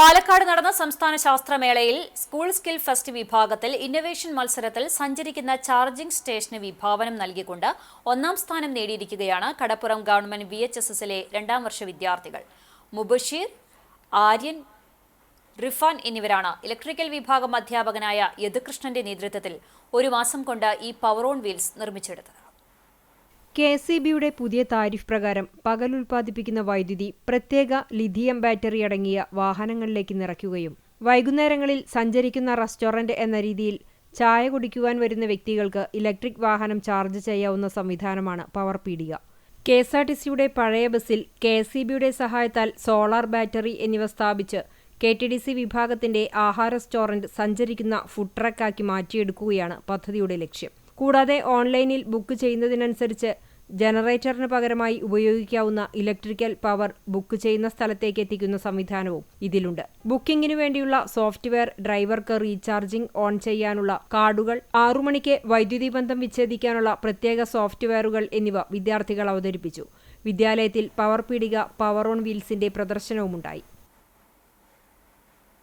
പാലക്കാട് നടന്ന സംസ്ഥാന ശാസ്ത്രമേളയിൽ സ്കൂൾ സ്കിൽ ഫെസ്റ്റ് വിഭാഗത്തിൽ ഇന്നൊവേഷൻ മത്സരത്തിൽ സഞ്ചരിക്കുന്ന ചാർജിംഗ് സ്റ്റേഷന് വിഭാവനം നൽകിക്കൊണ്ട് ഒന്നാം സ്ഥാനം നേടിയിരിക്കുകയാണ് Kadappuram government V H S എസിലെ രണ്ടാം വർഷ വിദ്യാർത്ഥികൾ. മുബഷീർ ആര്യൻ റിഫാൻ എന്നിവരാണ് ഇലക്ട്രിക്കൽ വിഭാഗം അധ്യാപകനായ യദുകൃഷ്ണന്റെ നേതൃത്വത്തിൽ ഒരു മാസം കൊണ്ട് ഈ പവർ ഓൺ വീൽസ് നിർമ്മിച്ചെടുത്തത്. കെ എസ് ഇ ബിയുടെ പുതിയ താരിഫ് പ്രകാരം പകൽ ഉൽപ്പാദിപ്പിക്കുന്ന വൈദ്യുതി പ്രത്യേക ലിഥിയം ബാറ്ററി അടങ്ങിയ വാഹനങ്ങളിലേക്ക് നിറയ്ക്കുകയും വൈകുന്നേരങ്ങളിൽ സഞ്ചരിക്കുന്ന റെസ്റ്റോറന്റ് എന്ന രീതിയിൽ ചായ കുടിക്കുവാൻ വരുന്ന വ്യക്തികൾക്ക് ഇലക്ട്രിക് വാഹനം ചാർജ് ചെയ്യാവുന്ന സംവിധാനമാണ് പവർ പീഡിക കെ എസ് ആർ ടി സിയുടെ പഴയ ബസ്സിൽ കെ എസ് ഇ ബിയുടെ സഹായത്താൽ സോളാർ ബാറ്ററി എന്നിവ സ്ഥാപിച്ച് കെ ടി ഡി സി വിഭാഗത്തിന്റെ ആഹാര റെസ്റ്റോറന്റ് സഞ്ചരിക്കുന്ന ഫുഡ് ട്രക്കാക്കി മാറ്റിയെടുക്കുകയാണ് പദ്ധതിയുടെ ലക്ഷ്യം. കൂടാതെ ഓൺലൈനിൽ ബുക്ക് ചെയ്യുന്നതിനനുസരിച്ച് ജനറേറ്ററിന് പകരമായി ഉപയോഗിക്കാവുന്ന ഇലക്ട്രിക്കൽ പവർ ബുക്ക് ചെയ്യുന്ന സ്ഥലത്തേക്ക് എത്തിക്കുന്ന സംവിധാനവും ഇതിലുണ്ട്. ബുക്കിംഗിനു വേണ്ടിയുള്ള സോഫ്റ്റ്വെയർ ഡ്രൈവർക്ക് റീചാർജിംഗ് ഓൺ ചെയ്യാനുള്ള കാർഡുകൾ ആറു മണിക്ക് വൈദ്യുതി ബന്ധം വിച്ഛേദിക്കാനുള്ള പ്രത്യേക സോഫ്റ്റ്വെയറുകൾ എന്നിവ വിദ്യാർത്ഥികൾ അവതരിപ്പിച്ചു. വിദ്യാലയത്തിൽ പവർ പീടിക പവർ ഓൺ വീൽസിന്റെ പ്രദർശനവുമുണ്ടായി.